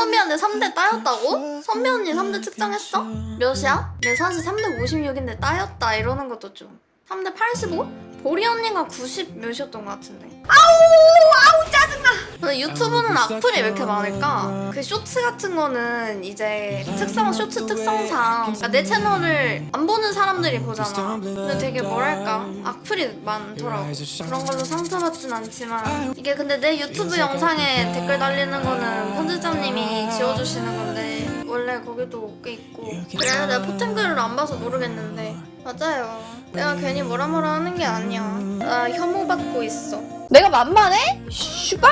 선배 언니 3대 따였다고? 선배 언니 3대 측정했어? 몇이야? 내 사실 356인데 따였다 이러는 것도 좀 3대 85? 보리 언니가 90 몇이었던 것 같은데. 아우 아우 짜증나. 근데 유튜브는 악플이 왜 이렇게 많을까? 그 쇼츠 같은 거는 이제 특성 쇼츠 특성상 그러니까 내 채널을 안 보는 사람들이 보잖아. 근데 되게 뭐랄까? 악플이 많더라고. 그런 걸로 상처받진 않지만 이게 근데 내 유튜브 영상에 댓글 달리는 거는 편집자님이 지워주시는 건데 원래 거기도 꽤 있고. 그래 내가 포텐글을 안 봐서 모르겠는데. 맞아요. 내가 괜히 뭐라 뭐라 하는 게 아니야. 나 혐오받고 있어. 내가 만만해? 슈발?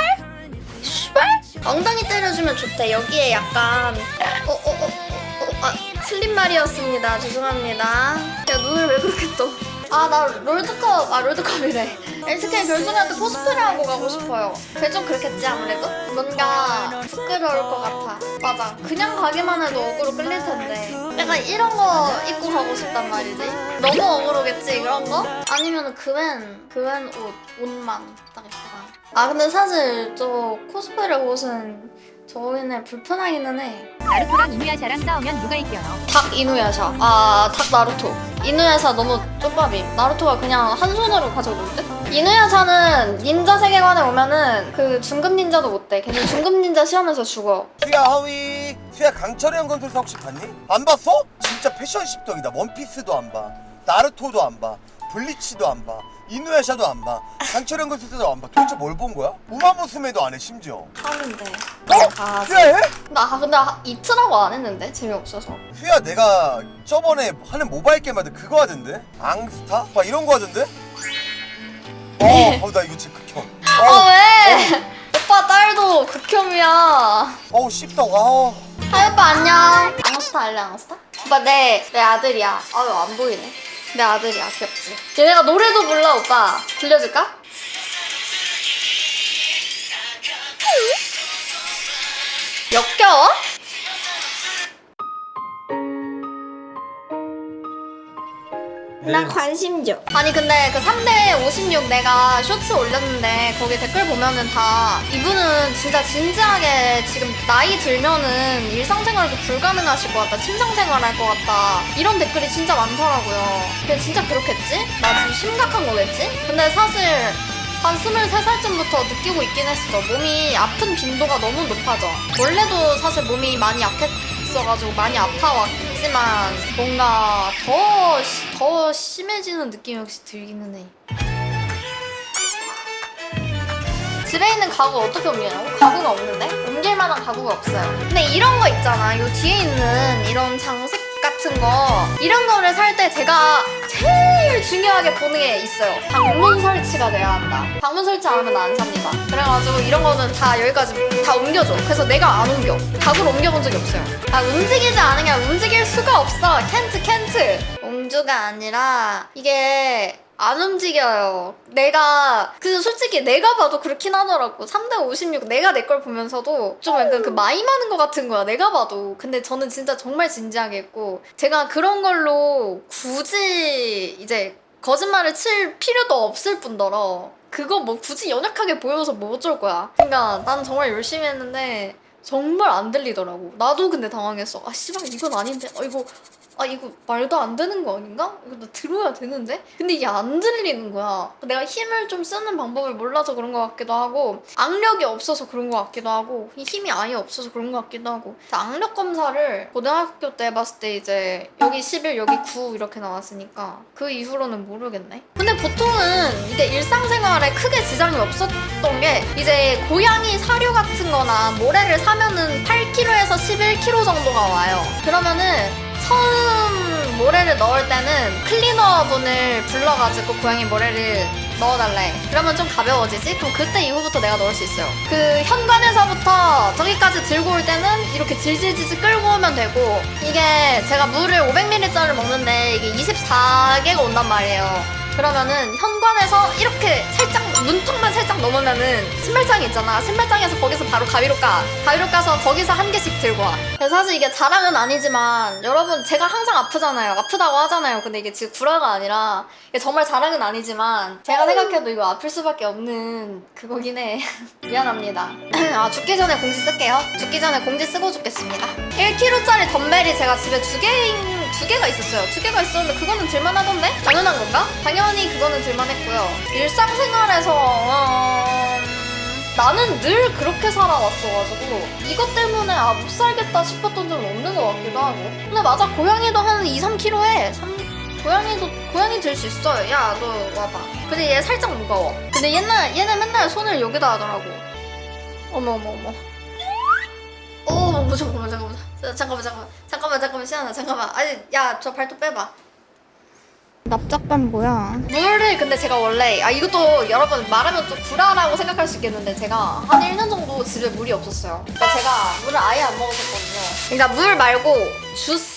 슈발? 엉덩이 때려주면 좋대. 여기에 약간 어 어 어 어, 아 틀린 말이었습니다. 죄송합니다. 야 눈을 왜 그렇게 떠? 아 나 롤드컵 아 롤드컵이래. LCK 결승할 때 코스프레 하고 가고 싶어요. 그게 좀 그렇겠지 아무래도? 뭔가 부끄러울 것 같아 맞아. 그냥 가기만 해도 어그로 끌릴 텐데. 약간 이런 거 입고 가고 싶단 말이지. 너무 어그로겠지 그런 거? 아니면 그웬 그웬 옷 옷만 딱 입고 가 아 근데 사실 저 코스프레 옷은 저기는 불편하기는 해. 나루토랑 이누야샤랑 싸우면 누가 이겨요? 닭 이누야샤. 아 닭 나루토. 이누야샤 너무 쪽밥임. 나루토가 그냥 한 손으로 가져올 듯? 이누야샤는 닌자 세계관에 오면은 그 중급 닌자도 못 돼 걔는 중급 닌자 시험에서 죽어 수야 하위 수야 강철의 연금술사 혹시 봤니? 안 봤어? 진짜 패션 십덕이다 원피스도 안 봐 나루토도 안 봐 블리치도 안 봐 이누야샤도 안 봐 강철의 연금술사도 안 봐 도대체 뭘 본 거야? 우마무스메도 안 해 심지어 하는데 어? 아, 수야 해? 나 아, 근데 하- 이틀하고 안 했는데 재미없어서 수야 내가 저번에 하는 모바일 게임하는데 그거 하던데? 앙스타? 막 이런 거 하던데? 어, 어, 나 이거 진짜 극혐. 아 어, 왜? 오빠 딸도 극혐이야. 어우 씹다. 와 하이 오빠 안녕. 앙스타 알래 앙스타? 오빠 내, 내 아들이야. 아유 안 보이네. 내 아들이야 귀엽지. 얘네가 노래도 불러 오빠. 들려줄까? 역겨워? 난 관심 줘. 아니 근데 그 3대 56 내가 쇼츠 올렸는데 거기 댓글 보면은 다 이분은 진짜 진지하게 지금 나이 들면은 일상생활도 불가능하실 것 같다. 침상생활 할 것 같다. 이런 댓글이 진짜 많더라고요. 근데 진짜 그렇겠지? 나 지금 심각한 거겠지? 근데 사실 한 23살쯤부터 느끼고 있긴 했어. 몸이 아픈 빈도가 너무 높아져. 원래도 사실 몸이 많이 약했어가지고 많이 아파왔 지만 뭔가 더, 시- 더 심해지는 느낌이 역시 들기는 해. 집에 있는 가구 어떻게 옮기냐고? 가구가 없는데? 옮길 만한 가구가 없어요. 근데 이런 거 있잖아. 요 뒤에 있는 이런 장식 같은 거 이런 거를 살 때 제가 제일 중요하게 보는 게 있어요. 방문 설치가 돼야 한다. 방문 설치 안 하면 나안 삽니다. 그래가지고 이런 거는 다 여기까지 다 옮겨줘. 그래서 내가 안 옮겨. 가구를 옮겨본 적이 없어요. 아 움직이지 않으면 움직일 수가 없어. 캔트 캔트. 옹주가 아니라 이게 안 움직여요. 내가 그 솔직히 내가 봐도 그렇긴 하더라고. 3대 56 내가 내 걸 보면서도 좀 약간 그 마이 많은 것 같은 거야. 내가 봐도. 근데 저는 진짜 정말 진지하게 했고 제가 그런 걸로 굳이 이제 거짓말을 칠 필요도 없을 뿐더러 그거 뭐 굳이 연약하게 보여서 뭐 어쩔 거야. 그러니까 난 정말 열심히 했는데 정말 안 들리더라고. 나도 근데 당황했어. 아 씨발 이건 아닌데. 어 이거 아 이거 말도 안 되는 거 아닌가? 이거 나 들어야 되는데? 근데 이게 안 들리는 거야. 내가 힘을 좀 쓰는 방법을 몰라서 그런 것 같기도 하고 악력이 없어서 그런 것 같기도 하고 이 힘이 아예 없어서 그런 것 같기도 하고 악력 검사를 고등학교 때 해봤을 때 이제 여기 11 여기 9 이렇게 나왔으니까 그 이후로는 모르겠네. 근데 보통은 이게 일상생활에 크게 지장이 없었던 게 이제 고양이 사료 같은 거나 모래를 사면은 8kg에서 11kg 정도가 와요. 그러면은 처음 모래를 넣을 때는 클리너 분을 불러가지고 고양이 모래를 넣어달래. 그러면 좀 가벼워지지? 그럼 그때 이후부터 내가 넣을 수 있어요. 그 현관에서부터 저기까지 들고 올 때는 이렇게 질질질질 끌고 오면 되고 이게 제가 물을 500ml짜리를 먹는데 이게 24개가 온단 말이에요. 그러면은 현관에서 이렇게 살짝 문턱만 살짝 넘으면은 신발장이 있잖아. 신발장에서 거기서 바로 가위로 까. 가위로 까서 거기서 한 개씩 들고 와. 그래서 사실 이게 자랑은 아니지만 여러분 제가 항상 아프잖아요. 아프다고 하잖아요. 근데 이게 지금 구라가 아니라 이게 정말 자랑은 아니지만 제가 생각해도 이거 아플 수밖에 없는 그거긴 해. 미안합니다. 아 죽기 전에 공지 쓸게요. 죽기 전에 공지 쓰고 죽겠습니다. 1kg짜리 덤벨이 제가 집에 두 개인 두 개가 있었어요. 두 개가 있었는데 그거는 들만하던데? 당연한 건가? 당연히 그거는 들만했고요. 일상생활에서 어, 나는 늘 그렇게 살아왔어가지고 이것 때문에 아 못 살겠다 싶었던 적은 없는 것 같기도 하고. 근데 맞아 고양이도 한 2, 3kg 해. 3, 고양이도 고양이 들 수 있어요. 야 너 와봐. 근데 얘 살짝 무거워. 근데 옛날 얘는 맨날 손을 여기다 하더라고. 어머 어머 어머. 오, 뭐 잠깐만 잠깐만 자, 잠깐만 잠깐만. 잠깐만 잠깐만 시안아 잠깐만. 아니 야 저 발톱 빼봐. 납작반 뭐야? 물을 근데 제가 원래 아 이것도 여러분 말하면 또 구라라고 생각할 수 있겠는데 제가 한 1년 정도 집에 물이 없었어요. 그러니까 제가 물을 아예 안 먹었었거든요. 그러니까 물 말고 주스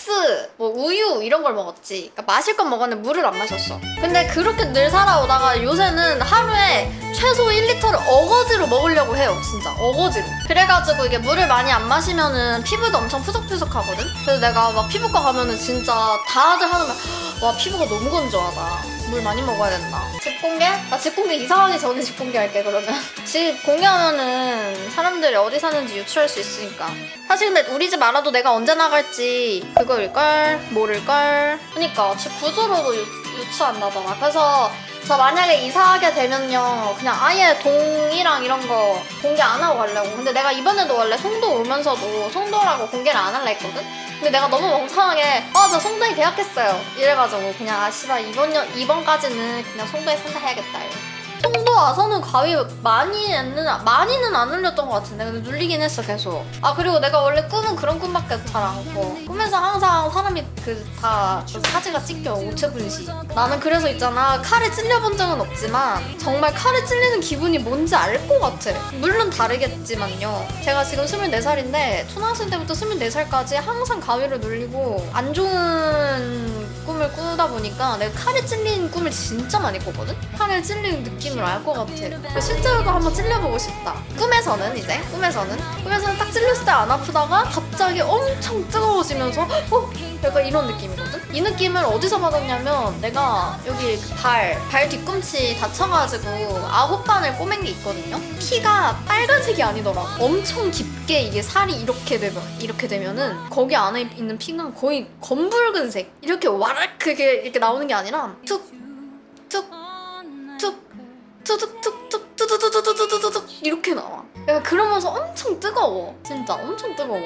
뭐 우유 이런 걸 먹었지. 그러니까 마실 건 먹었는데 물을 안 마셨어. 근데 그렇게 늘 살아오다가 요새는 하루에 최소 1리터를 어거지로 먹으려고 해요 진짜. 어거지로. 그래가지고 이게 물을 많이 안 마시면은 피부도 엄청 푸석푸석하거든? 그래서 내가 막 피부과 가면은 진짜 다들 하는 말 와 피부가 너무 건조하다 물 많이 먹어야 된다. 집 공개? 나 집 공개 이상하게 전에 집 공개할게 그러면. 집 공개하면은 사람들이 어디 사는지 유추할 수 있으니까. 사실 근데 우리 집 알아도 내가 언제 나갈지 그거일걸 모를걸. 그니까 집 구조로도 유, 유추한다더라. 그래서 저 만약에 이사하게 되면요 그냥 아예 동이랑 이런 거 공개 안 하고 가려고. 근데 내가 이번에도 원래 송도 오면서도 송도라고 공개를 안 할라 했거든? 근데 내가 너무 멍청하게 어저 송도에 계약했어요. 이래가지고 그냥 아 씨발 이번 년 이번까지는 그냥 송도에 산다 해야겠다 이래. 와서는 가위 많이는 많이는 안 눌렸던 것 같은데. 근데 눌리긴 했어 계속. 아 그리고 내가 원래 꿈은 그런 꿈밖에 잘안 꿔. 꿈에서 항상 사람이 그 다 사지가 찢겨 우체분시. 나는 그래서 있잖아. 칼에 찔려본 적은 없지만 정말 칼에 찔리는 기분이 뭔지 알 것 같아. 물론 다르겠지만요. 제가 지금 24살인데 초등학생 때부터 24살까지 항상 가위를 눌리고 안 좋은 꿈을 꾸다 보니까 내가 칼에 찔린 꿈을 진짜 많이 꿨거든? 칼에 찔리는 느낌을 알 것 같아. 실제로도 한번 찔려보고 싶다. 꿈에서는 이제, 꿈에서는. 꿈에서는 딱 찔렸을 때 안 아프다가 갑자기 엄청 뜨거워지면서, 어? 약간 이런 느낌이거든? 이 느낌을 어디서 받았냐면 내가 여기 그 발, 발 뒤꿈치 다쳐가지고 아홉 반을 꼬맨 게 있거든요? 피가 빨간색이 아니더라. 엄청 깊게 이게 살이 이렇게 되면, 이렇게 되면은 거기 안에 있는 피가 거의 검붉은색. 이렇게 와락 그게 이렇게 나오는 게 아니라 툭, 툭, 툭, 툭툭툭툭 툭툭툭툭툭툭툭 이렇게 나와. 약간 그러면서 엄청 뜨거워. 진짜 엄청 뜨거워.